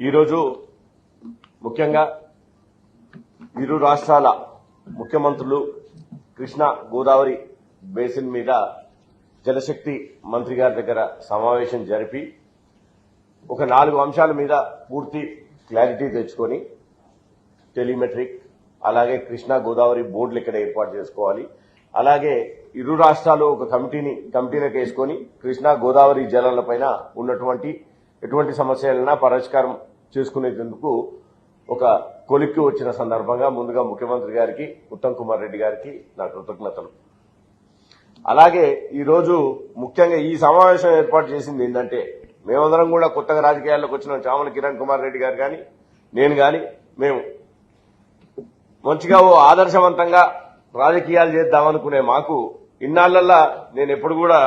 ఈరోజు ముఖ్యంగా ఇరు రాష్ట్రాల ముఖ్యమంత్రులు కృష్ణా గోదావరి బేసిన్ మీద జలశక్తి మంత్రి గారి దగ్గర సమావేశం జరిపి ఒక నాలుగు అంశాల మీద పూర్తి క్లారిటీ తెచ్చుకొని టెలిమెట్రిక్ అలాగే కృష్ణా గోదావరి బోర్డులు ఇక్కడ ఏర్పాటు చేసుకోవాలి. అలాగే ఇరు రాష్ట్రాలు ఒక కమిటీని కమిటీలకు వేసుకొని కృష్ణా గోదావరి జలాలపైన ఉన్నటువంటి ఎటువంటి సమస్యలైనా పరిష్కారం చేసుకునేందుకు ఒక కొలిక్కి వచ్చిన సందర్భంగా ముందుగా ముఖ్యమంత్రి గారికి ఉత్తమ్ కుమార్ రెడ్డి గారికి నా కృతజ్ఞతలు. అలాగే ఈరోజు ముఖ్యంగా ఈ సమావేశం ఏర్పాటు చేసింది ఏంటంటే మేమందరం కూడా కొత్తగా రాజకీయాల్లోకి వచ్చిన. చామల కిరణ్ కుమార్ రెడ్డి గారు కానీ నేను కానీ మేము మంచిగా ఓ ఆదర్శవంతంగా రాజకీయాలు చేద్దామనుకునే మాకు ఇన్నాళ్ళల్లా నేను ఎప్పుడు కూడా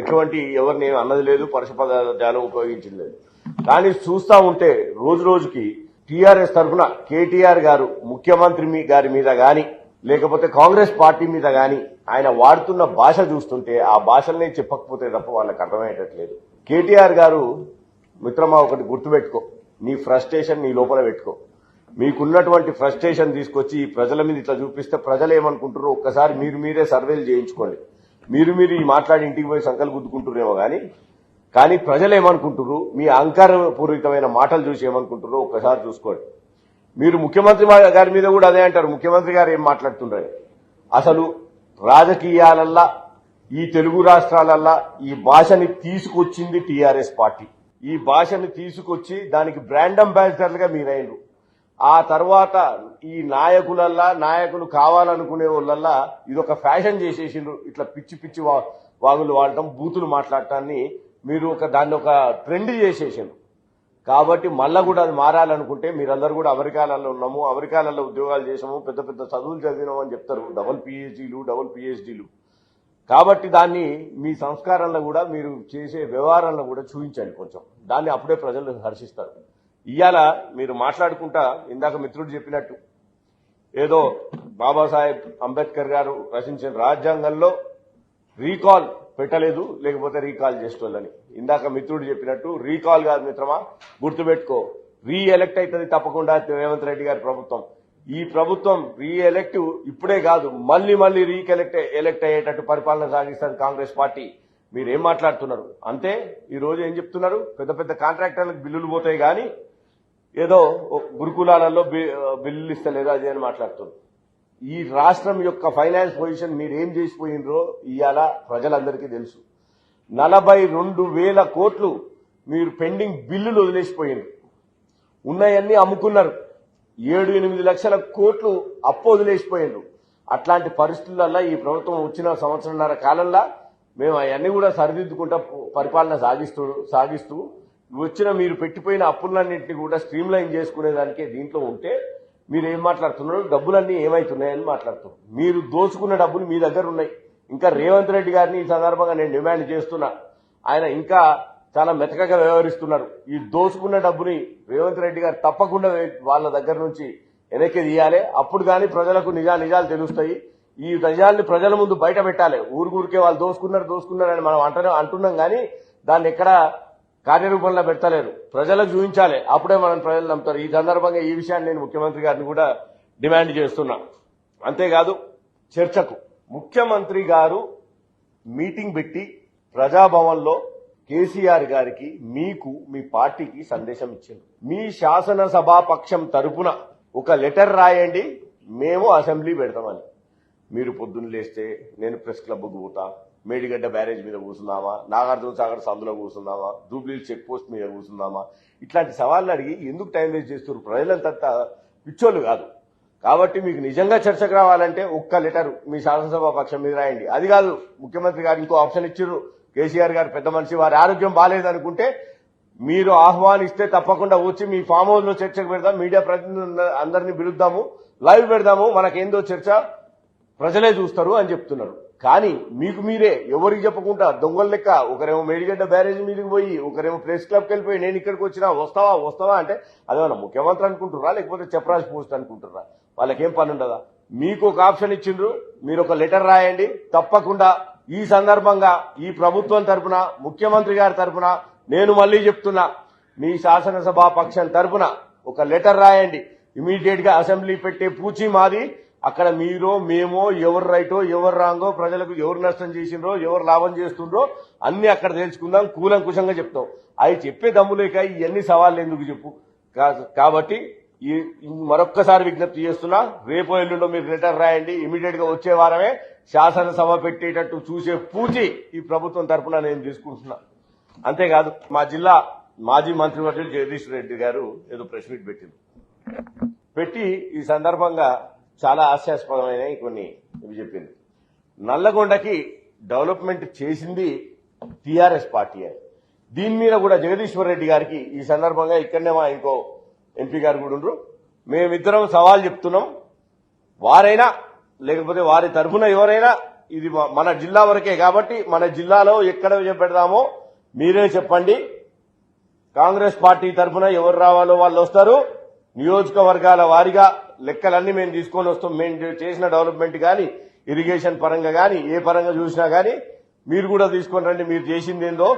ఎటువంటి ఎవరిని అన్నది లేదు పరుష పదార్థాలు ఉపయోగించింది లేదు. కానీ చూస్తా ఉంటే రోజు రోజుకి టీఆర్ఎస్ తరఫున కేటీఆర్ గారు ముఖ్యమంత్రి మీ గారి మీద గాని లేకపోతే కాంగ్రెస్ పార్టీ మీద గాని ఆయన వాడుతున్న భాష చూస్తుంటే ఆ భాషలనే చెప్పకపోతే తప్ప వాళ్ళకి అర్థమయ్యేటట్లేదు. కేటీఆర్ గారు మిత్రమా ఒకటి గుర్తుపెట్టుకో. నీ ఫ్రస్ట్రేషన్ నీ లోపల పెట్టుకో. మీకున్నటువంటి ఫ్రస్ట్రేషన్ తీసుకొచ్చి ఈ ప్రజల మీద ఇట్లా చూపిస్తే ప్రజలు ఏమనుకుంటారో ఒక్కసారి మీరు మీరే సర్వేలు చేయించుకోండి. మీరు మీరు ఈ మాట్లాడి ఇంటికి పోయి సంకలు గుద్దుకుంటున్నారేమో కానీ కానీ ప్రజలు ఏమనుకుంటున్నారు మీ అహంకారపూరితమైన మాటలు చూసి ఏమనుకుంటున్నారు ఒక్కసారి చూసుకోండి. మీరు ముఖ్యమంత్రి మా- గారి మీద కూడా అదే అంటారు. ముఖ్యమంత్రి గారు ఏం మాట్లాడుతున్నారు అసలు రాజకీయాలల్లా ఈ తెలుగు రాష్ట్రాలల్లా ఈ భాషని తీసుకొచ్చింది టీఆర్ఎస్ పార్టీ. ఈ భాషని తీసుకొచ్చి దానికి బ్రాండ్ అంబాసిడర్లుగా మీరైనరు ఆ తర్వాత ఈ నాయకులల్లా నాయకులు కావాలనుకునే వాళ్ళల్లా ఇదొక ఫ్యాషన్ చేసేసిండ్రు. ఇట్లా పిచ్చి పిచ్చి వాగులు వాడటం బూతులు మాట్లాడటాన్ని మీరు ఒక దాన్ని ఒక ట్రెండ్ చేసేసాను కాబట్టి మళ్ళా కూడా అది మారాలనుకుంటే మీరందరూ కూడా అమెరికాలలో ఉన్నాము అమెరికాలలో ఉద్యోగాలు చేసాము పెద్ద పెద్ద చదువులు చదివినాము అని చెప్తారు. డబుల్ పిహెచ్డీలు డబుల్ పిహెచ్డీలు కాబట్టి దాన్ని మీ సంస్కారంలో కూడా మీరు చేసే వ్యవహారంలో కూడా చూపించండి కొంచెం. దాన్ని అప్పుడే ప్రజలు హర్షిస్తారు. ఇవాళ మీరు మాట్లాడుకుంటా ఇందాక మిత్రుడు చెప్పినట్టు ఏదో బాబాసాహెబ్ అంబేద్కర్ గారు రచించిన రాజ్యాంగంలో రీకాల్ పెట్టలేదు లేకపోతే రీకాల్ చేసేటోళ్ళని. ఇందాక మిత్రుడు చెప్పినట్టు రీకాల్ కాదు మిత్రమా గుర్తుపెట్టుకో రీఎలెక్ట్ అవుతుంది తప్పకుండా రేవంత్ రెడ్డి గారి ప్రభుత్వం. ఈ ప్రభుత్వం రీఎలెక్ట్ ఇప్పుడే కాదు మళ్ళీ మళ్ళీ రీకెలెక్ట్ ఎలక్ట్ అయ్యేటట్టు పరిపాలన సాగిస్తుంది కాంగ్రెస్ పార్టీ. మీరు ఏం మాట్లాడుతున్నారు? అంతే ఈ రోజు ఏం చెప్తున్నారు? పెద్ద పెద్ద కాంట్రాక్టర్లకు బిల్లులు పోతాయి కానీ ఏదో గురుకులాలలో బిల్లులు ఇస్తలేదు అదే అని మాట్లాడుతున్నారు. ఈ రాష్ట్రం యొక్క ఫైనాన్స్ పొజిషన్ మీరు ఏం చేసిపోయినరో ఇవాళ ప్రజలందరికీ తెలుసు. నలభై రెండు వేల కోట్లు మీరు పెండింగ్ బిల్లులు వదిలేసిపోయిండ్రు ఉన్నాయన్నీ అమ్ముకున్నారు. ఏడు ఎనిమిది లక్షల కోట్లు అప్పు వదిలేసిపోయిండ్రు అట్లాంటి పరిస్థితులలో ఈ ప్రభుత్వం వచ్చిన సంవత్సరంన్నర కాలంలో మేము అవన్నీ కూడా సరిదిద్దుకుంటా పరిపాలన సాగిస్తూ సాగిస్తూ వచ్చిన మీరు పెట్టిపోయిన అప్పులన్నింటినీ కూడా స్ట్రీమ్ లైన్ చేసుకునేదానికే దీంట్లో ఉంటే మీరు ఏం మాట్లాడుతున్నారు? డబ్బులన్నీ ఏమైతున్నాయని మాట్లాడుతున్నారు. మీరు దోచుకున్న డబ్బులు మీ దగ్గర ఉన్నాయి. ఇంకా రేవంత్ రెడ్డి గారిని ఈ సందర్భంగా నేను డిమాండ్ చేస్తున్నా. ఆయన ఇంకా చాలా మెతకగా వ్యవహరిస్తున్నారు. ఈ దోచుకున్న డబ్బుని రేవంత్ రెడ్డి గారు తప్పకుండా వాళ్ళ దగ్గర నుంచి వెనక్కి తీయాలి. అప్పుడు కానీ ప్రజలకు నిజా నిజాలు తెలుస్తాయి. ఈ నిజాల్ని ప్రజల ముందు బయట పెట్టాలి. ఊరికూరికే వాళ్ళు దోసుకున్నారు దోసుకున్నారు అని మనం అంటనే అంటున్నాం కానీ దాన్ని ఎక్కడ కార్యరూపంలో పెట్టలేరు. ప్రజలకు చూపించాలి. అప్పుడే మనం ప్రజలు నమ్ముతారు. ఈ సందర్భంగా ఈ విషయాన్ని నేను ముఖ్యమంత్రి గారిని కూడా డిమాండ్ చేస్తున్నా. అంతేకాదు చర్చకు ముఖ్యమంత్రి గారు మీటింగ్ పెట్టి ప్రజాభవన్లో కేసీఆర్ గారికి మీకు మీ పార్టీకి సందేశం ఇచ్చింది మీ శాసనసభా పక్షం తరపున ఒక లెటర్ రాయండి. మేము అసెంబ్లీ పెడతామని. మీరు పొద్దున్న లేస్తే నేను ప్రెస్ క్లబ్కు పోతా. మేడిగడ్డ బ్యారేజ్ మీద కూర్చుందామా? నాగార్జున సాగర్ సందులో కూర్చుందామా? జూబ్లీ చెక్ పోస్ట్ మీద కూర్చుందామా? ఇట్లాంటి సవాళ్ళు అడిగి ఎందుకు టైం వేస్ట్ చేస్తున్నారు? ప్రజలంతా పిచ్చోళ్ళు కాదు. కాబట్టి మీకు నిజంగా చర్చకు రావాలంటే ఒక్క లెటర్ మీ శాసనసభ పక్షం మీద రాయండి. అది కాదు ముఖ్యమంత్రి గారు ఇంకో ఆప్షన్ ఇచ్చారు కేసీఆర్ గారు పెద్ద మనిషి వారి ఆరోగ్యం బాగాలేదనుకుంటే మీరు ఆహ్వానిస్తే తప్పకుండా వచ్చి మీ ఫామ్ హౌస్లో చర్చకు పెడదాం మీడియా ప్రతినిధులు అందరినీ పిలుద్దాము లైవ్ పెడదాము మనకేందో చర్చ ప్రజలే చూస్తారు అని చెప్తున్నారు. కానీ మీకు మీరే ఎవరికి చెప్పకుండా దొంగల లెక్క ఒకరేమో మేడిగడ్డ బ్యారేజ్ మీదకి పోయి ఒకరేమో ప్రెస్ క్లబ్కి వెళ్ళిపోయి నేను ఇక్కడికి వచ్చినా వస్తావా వస్తావా అంటే అదేమన్నా ముఖ్యమంత్రి అనుకుంటున్నారా లేకపోతే చెప్పరాజ్ పోస్ట్ అనుకుంటుర్రా? వాళ్ళకేం పని ఉండదా మీకు ఒక ఆప్షన్ ఇచ్చిండ్రు మీరు ఒక లెటర్ రాయండి. తప్పకుండా ఈ సందర్భంగా ఈ ప్రభుత్వం తరపున ముఖ్యమంత్రి గారి తరపున నేను మళ్ళీ చెప్తున్నా మీ శాసనసభా పక్షం తరపున ఒక లెటర్ రాయండి. ఇమీడియట్గా అసెంబ్లీ పెట్టే పూచి మాది. అక్కడ మీరో మేమో ఎవరు రైటో ఎవరు రాంగో ప్రజలకు ఎవరు నష్టం చేసిండ్రో ఎవరు లాభం చేస్తుండ్రో అన్ని అక్కడ తెలుసుకుందాం కూలంకుశంగా చెప్తాం. అవి చెప్పే దమ్ములేక ఇవన్నీ సవాళ్ళు ఎందుకు చెప్పు? కాబట్టి ఈ మరొక్కసారి విజ్ఞప్తి చేస్తున్నా రేపు ఎల్లుండో మీరు లెటర్ రాయండి ఇమీడియట్గా వచ్చే వారమే శాసనసభ పెట్టేటట్టు చూసే పూచి ఈ ప్రభుత్వం తరఫున నేను తీసుకుంటున్నా. అంతేకాదు మా జిల్లా మాజీ మంత్రివర్యులు జగదీష్ రెడ్డి గారు ఏదో ప్రెస్ మీట్ పెట్టింది పెట్టి ఈ సందర్భంగా చాలా హాస్యాస్పదమైన కొన్ని ఇవి చెప్పింది. నల్లగొండకి డెవలప్మెంట్ చేసింది టీఆర్ఎస్ పార్టీ అని. దీని మీద కూడా జగదీశ్వర్ రెడ్డి గారికి ఈ సందర్భంగా ఇక్కడనే మా ఇంకో ఎంపీ గారు కూడా ఉండరు. మేమిద్దరం సవాల్ చెప్తున్నాం. వారైనా లేకపోతే వారి తరఫున ఎవరైనా ఇది మన జిల్లా వరకే కాబట్టి మన జిల్లాలో ఎక్కడ పెడదామో మీరే చెప్పండి. కాంగ్రెస్ పార్టీ తరఫున ఎవరు రావాలో వాళ్ళు వస్తారు. నియోజకవర్గాల వారిగా లెక్కలన్నీ మేము తీసుకొని వస్తాం. మేము చేసిన డెవలప్మెంట్ కానీ ఇరిగేషన్ పరంగా కానీ ఏ పరంగా చూసినా కానీ మీరు కూడా తీసుకొని రండి. మీరు చేసింది ఏందో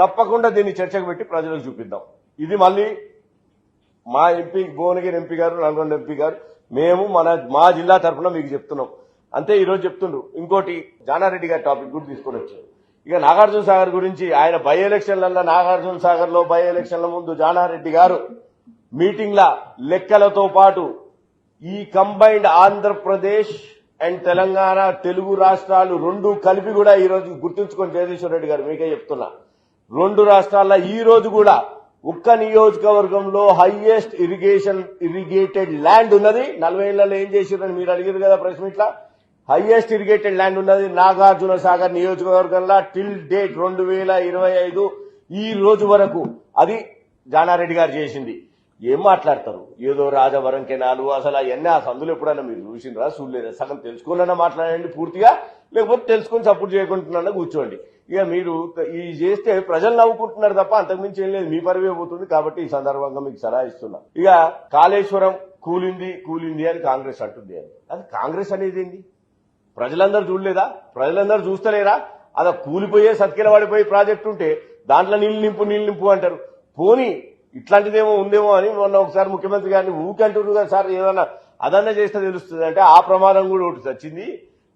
తప్పకుండా దీన్ని చర్చకు పెట్టి ప్రజలకు చూపిద్దాం. ఇది మళ్ళీ మా ఎంపీ భువనగిరి ఎంపీ గారు నల్గొండ ఎంపీ గారు మేము మన మా జిల్లా తరఫున మీకు చెప్తున్నాం. అంతే ఈరోజు చెప్తుండ్రు. ఇంకోటి జానారెడ్డి గారి టాపిక్ కూడా తీసుకొని వచ్చారు. ఇక నాగార్జున సాగర్ గురించి ఆయన బై ఎలక్షన్లలో నాగార్జున సాగర్లో బై ఎలక్షన్ల ముందు జానారెడ్డి గారు మీటింగ్ల లెక్కలతో పాటు ఈ కంబైన్డ్ ఆంధ్రప్రదేశ్ అండ్ తెలంగాణ తెలుగు రాష్ట్రాలు రెండు కలిపి కూడా ఈరోజు గుర్తుంచుకొని జగదీశ్వర రెడ్డి గారు మీకే చెప్తున్నా. రెండు రాష్ట్రాల్లో ఈ రోజు కూడా ఒక్క నియోజకవర్గంలో హైయెస్ట్ ఇరిగేషన్ ఇరిగేటెడ్ ల్యాండ్ ఉన్నది. నలభై ఏళ్ళలో ఏం చేసిరని మీరు అడిగారు కదా ప్రశ్న ఇట్లా హైయెస్ట్ ఇరిగేటెడ్ ల్యాండ్ ఉన్నది నాగార్జున సాగర్ నియోజకవర్గంలో టిల్ డేట్ రెండు వేల ఇరవై ఐదు ఈ రోజు వరకు. అది జానారెడ్డి గారు చేసింది. ఏం మాట్లాడతారు? ఏదో రాజవరం కెనాలు అసలు అవన్నీ ఆ సందులు ఎప్పుడైనా మీరు చూసిండ్రా చూడలేదా? సగం తెలుసుకున్నా మాట్లాడండి పూర్తిగా? లేకపోతే తెలుసుకొని సపోర్ట్ చేయకుంటున్నా కూర్చోండి. ఇక మీరు ఈ చేస్తే ప్రజలు నవ్వుకుంటున్నారు తప్ప అంతకుమించి ఏం లేదు. మీ పరివే పోతుంది కాబట్టి ఈ సందర్భంగా మీకు సలహా ఇస్తున్నా. ఇక కాళేశ్వరం కూలింది కూలింది అని కాంగ్రెస్ అంటుంది అని. అది కాంగ్రెస్ అనేది ఏంది? ప్రజలందరూ చూడలేదా? ప్రజలందరూ చూస్తలేరా? అది కూలిపోయే సత్కిల ప్రాజెక్టు ప్రాజెక్ట్ ఉంటే దాంట్లో నీళ్ళు నింపు నీళ్ళు నింపు అంటారు. పోనీ ఇట్లాంటిదేమో ఉందేమో అని మొన్న ఒకసారి ముఖ్యమంత్రి గారిని ఊకంటున్నారు కదా సార్ ఏదన్నా అదన్నా చేస్తే తెలుస్తుంది అంటే ఆ ప్రమాదం కూడా ఒకటి వచ్చింది.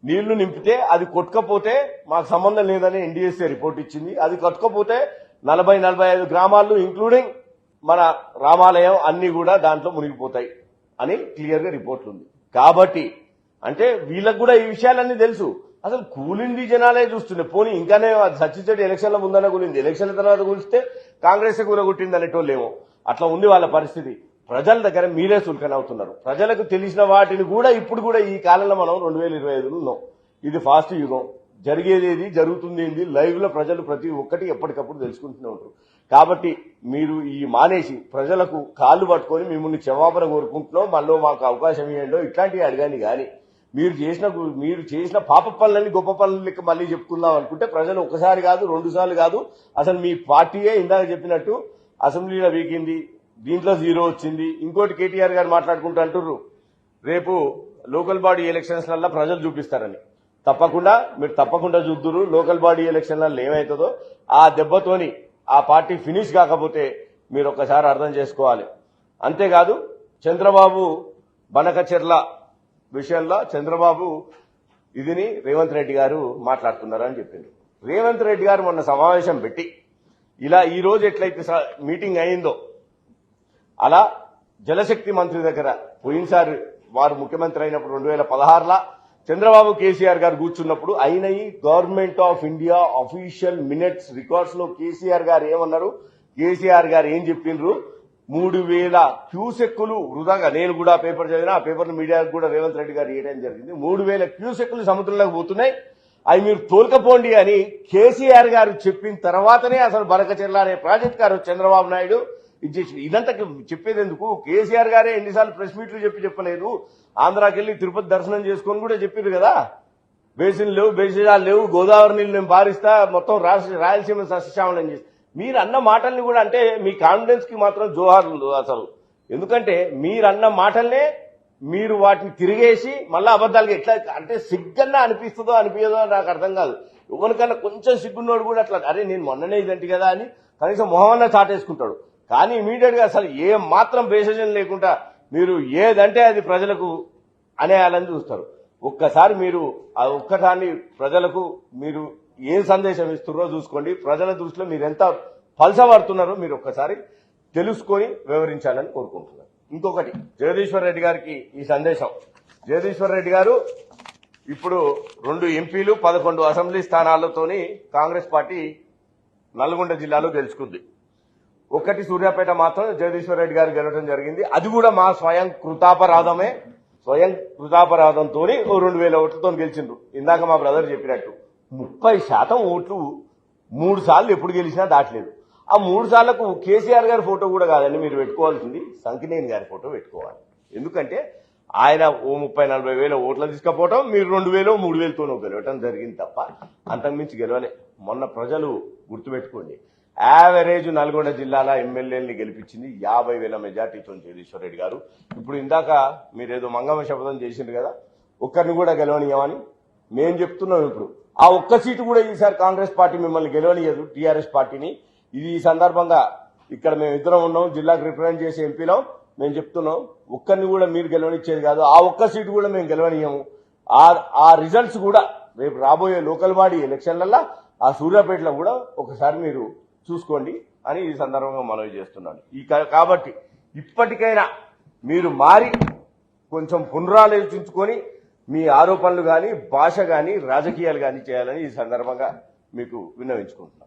నీళ్ళు నింపితే అది కొట్టుకపోతే మాకు సంబంధం లేదని ఎన్డీఎస్ఏ రిపోర్ట్ ఇచ్చింది. అది కొట్టుకపోతే నలభై నలభై ఐదు గ్రామాలు ఇంక్లూడింగ్ మన రామాలయం అన్ని కూడా దాంట్లో మునిగిపోతాయి అని క్లియర్గా రిపోర్ట్లు ఉంది. కాబట్టి అంటే వీళ్ళకు కూడా ఈ విషయాలన్నీ తెలుసు. అసలు కూలింది జనాలే చూస్తుండే. పోనీ ఇంకానే సచ్చిచెట్టి ఎలక్షన్ల ముందనే గురించి ఎలక్షన్ల తర్వాత గురిస్తే కాంగ్రెస్ కూలగొట్టింది అనేటోళ్ళేమో అట్లా ఉంది వాళ్ళ పరిస్థితి. ప్రజల దగ్గర మీరే చులకన అవుతున్నారు ప్రజలకు తెలిసిన వాటిని కూడా ఇప్పుడు కూడా ఈ కాలంలో మనం రెండు వేల ఇరవై ఐదులో ఉన్నాం. ఇది ఫాస్ట్ యుగం. జరిగేది ఏది జరుగుతుంది ఏంది లైవ్లో ప్రజలు ప్రతి ఒక్కటి ఎప్పటికప్పుడు తెలుసుకుంటూనే ఉంటారు. కాబట్టి మీరు ఈ మానేసి ప్రజలకు కాళ్ళు పట్టుకొని మిమ్మల్ని క్షమాపణ కోరుకుంటున్నాం. మళ్ళీ మాకు అవకాశం ఇవ్వండో ఇట్లాంటివి అడగాని కానీ మీరు చేసిన మీరు చేసిన పాప పనులని గొప్ప పనులకి లెక్క మళ్ళీ చెప్పుకుందాం అనుకుంటే ప్రజలు ఒకసారి కాదు రెండు సార్లు కాదు. అసలు మీ పార్టీయే ఇందాక చెప్పినట్టు అసెంబ్లీలో వీకింది దీంట్లో జీరో వచ్చింది. ఇంకోటి కేటీఆర్ గారు మాట్లాడుకుంటూ అంటుర్రు రేపు లోకల్ బాడీ ఎలక్షన్స్లల్లో ప్రజలు చూపిస్తారని. తప్పకుండా మీరు తప్పకుండా చూద్దురు లోకల్ బాడీ ఎలక్షన్లలో ఏమవుతుందో ఆ దెబ్బతోని ఆ పార్టీ ఫినిష్ కాకపోతే మీరు ఒక్కసారి అర్థం చేసుకోవాలి. అంతేకాదు చంద్రబాబు బనకచెర్ల విషయంలో చంద్రబాబు ఇదిని రేవంత్ రెడ్డి గారు మాట్లాడుతున్నారని చెప్పింది రేవంత్ రెడ్డి గారు మొన్న సమావేశం పెట్టి ఇలా ఈ రోజు ఎట్లయితే స- మీటింగ్ అయిందో అలా జలశక్తి మంత్రి దగ్గర పోయినసారి వారు ముఖ్యమంత్రి అయినప్పుడు రెండు వేల పదహారులో చంద్రబాబు కేసీఆర్ గారు కూర్చున్నప్పుడు అయినవి government of India official minutes రికార్డ్స్లో KCR గారు ఏమన్నారు? కేసీఆర్ గారు ఏం చెప్పిండ్రు? మూడు వేల క్యూసెక్కులు వృధాగా నేను కూడా పేపర్ చదివిన ఆ పేపర్ మీడియాకు కూడా రేవంత్ రెడ్డి గారు ఇవ్వడం జరిగింది. మూడు వేల క్యూసెక్కులు సముద్రంలోకి పోతున్నాయి. అవి మీరు తోలుకపోండి అని కేసీఆర్ గారు చెప్పిన తర్వాతనే అసలు బరకచెర్ల అనే ప్రాజెక్ట్ గారు చంద్రబాబు నాయుడు ఇచ్చేసి ఇదంతా చెప్పేది ఎందుకు? కేసీఆర్ గారే ఎన్నిసార్లు ప్రెస్ మీట్లు చెప్పి చెప్పలేదు. ఆంధ్రాకి వెళ్ళి తిరుపతి దర్శనం చేసుకొని కూడా చెప్పారు కదా. బేసిన్ లేవు బేసినాలు లేవు గోదావరి నీళ్ళు నేను పారిస్తా మొత్తం రాయలసీమ సస్యశ్యామలం చేసి మీరు అన్న మాటల్ని కూడా అంటే మీ కాన్ఫిడెన్స్కి మాత్రం జోహార్లు అసలు. ఎందుకంటే మీరు అన్న మాటల్నే మీరు వాటిని తిరిగేసి మళ్ళీ అబద్ధాలకి ఎట్లా అంటే సిగ్గన్నా అనిపిస్తుందో అనిపించదో నాకు అర్థం కాదు. ఎవరికన్నా కొంచెం సిగ్గున్నోడు కూడా అట్లా అరే నేను మొన్ననే ఇదంటి కదా అని కనీసం మొహమన్నా చాటేసుకుంటాడు కానీ ఇమీడియట్గా అసలు ఏ మాత్రం భేషజం లేకుండా మీరు ఏదంటే అది ప్రజలకు అనేయాలని చూస్తారు. ఒక్కసారి మీరు ఆ ఒక్కదాన్ని ప్రజలకు మీరు ఏ సందేశం ఇస్తున్నారో చూసుకోండి. ప్రజల దృష్టిలో మీరు ఎంత పలసపడుతున్నారో మీరు ఒక్కసారి తెలుసుకొని వివరించాలని కోరుకుంటున్నాను. ఇంకొకటి జగదీశ్వర్ రెడ్డి గారికి ఈ సందేశం. జగదీశ్వర్ రెడ్డి గారు ఇప్పుడు రెండు ఎంపీలు పదకొండు అసెంబ్లీ స్థానాలతోని కాంగ్రెస్ పార్టీ నల్గొండ జిల్లాలో గెలుచుకుంది. ఒకటి సూర్యాపేట మాత్రం జగదీశ్వర్ రెడ్డి గారు గెలవడం జరిగింది. అది కూడా మా స్వయం కృతాపరాధమే. స్వయం కృతాపరాధంతో ఓ రెండు వేల ఓట్లతో గెలిచిండ్రు. ఇందాక మా బ్రదర్ చెప్పినట్టు. ముప్పై శాతం ఓట్లు మూడు సార్లు ఎప్పుడు గెలిచినా దాటలేదు. ఆ మూడు సార్లకు కేసీఆర్ గారి ఫోటో కూడా కాదండి మీరు పెట్టుకోవాల్సింది. సంకినేని గారి ఫోటో పెట్టుకోవాలి. ఎందుకంటే ఆయన ఓ ముప్పై నలభై వేల ఓట్లు తీసుకపోవటం మీరు రెండు వేలు మూడు వేలతోనో గెలవటం జరిగింది తప్ప అంతకుమించి గెలవలే మొన్న ప్రజలు గుర్తుపెట్టుకోండి యావరేజ్ నల్గొండ జిల్లాల ఎమ్మెల్యేని గెలిపించింది యాభై వేల మెజార్టీతో జగదీశ్వర్ రెడ్డి గారు. ఇప్పుడు ఇందాక మీరేదో మంగమ్మ శపథం చేసిండ్రు కదా ఒక్కరిని కూడా గెలవనీయమని. మేము చెప్తున్నాం ఇప్పుడు ఆ ఒక్క సీటు కూడా ఈసారి కాంగ్రెస్ పార్టీ మిమ్మల్ని గెలవనియదు టీఆర్ఎస్ పార్టీని. ఇది ఈ సందర్భంగా ఇక్కడ మేము ఇద్దరం ఉన్నాం జిల్లాకు రిప్రజెంట్ చేసే ఎంపీలో మేము చెప్తున్నాం ఒక్కరిని కూడా మీరు గెలవనిచ్చేది కాదు ఆ ఒక్క సీటు కూడా మేము గెలవనీయము. ఆ ఆ రిజల్ట్స్ కూడా రేపు రాబోయే లోకల్ బాడీ ఎలక్షన్లలో ఆ సూర్యాపేటలో కూడా ఒకసారి మీరు చూసుకోండి అని ఈ సందర్భంగా మనవి చేస్తున్నాను. ఈ కాబట్టి ఇప్పటికైనా మీరు మారి కొంచెం పునరాలోచించుకొని మీ ఆరోపణలు కానీ భాష కానీ రాజకీయాలు కానీ చేయాలని ఈ సందర్భంగా మీకు విన్నవించుకుంటున్నాను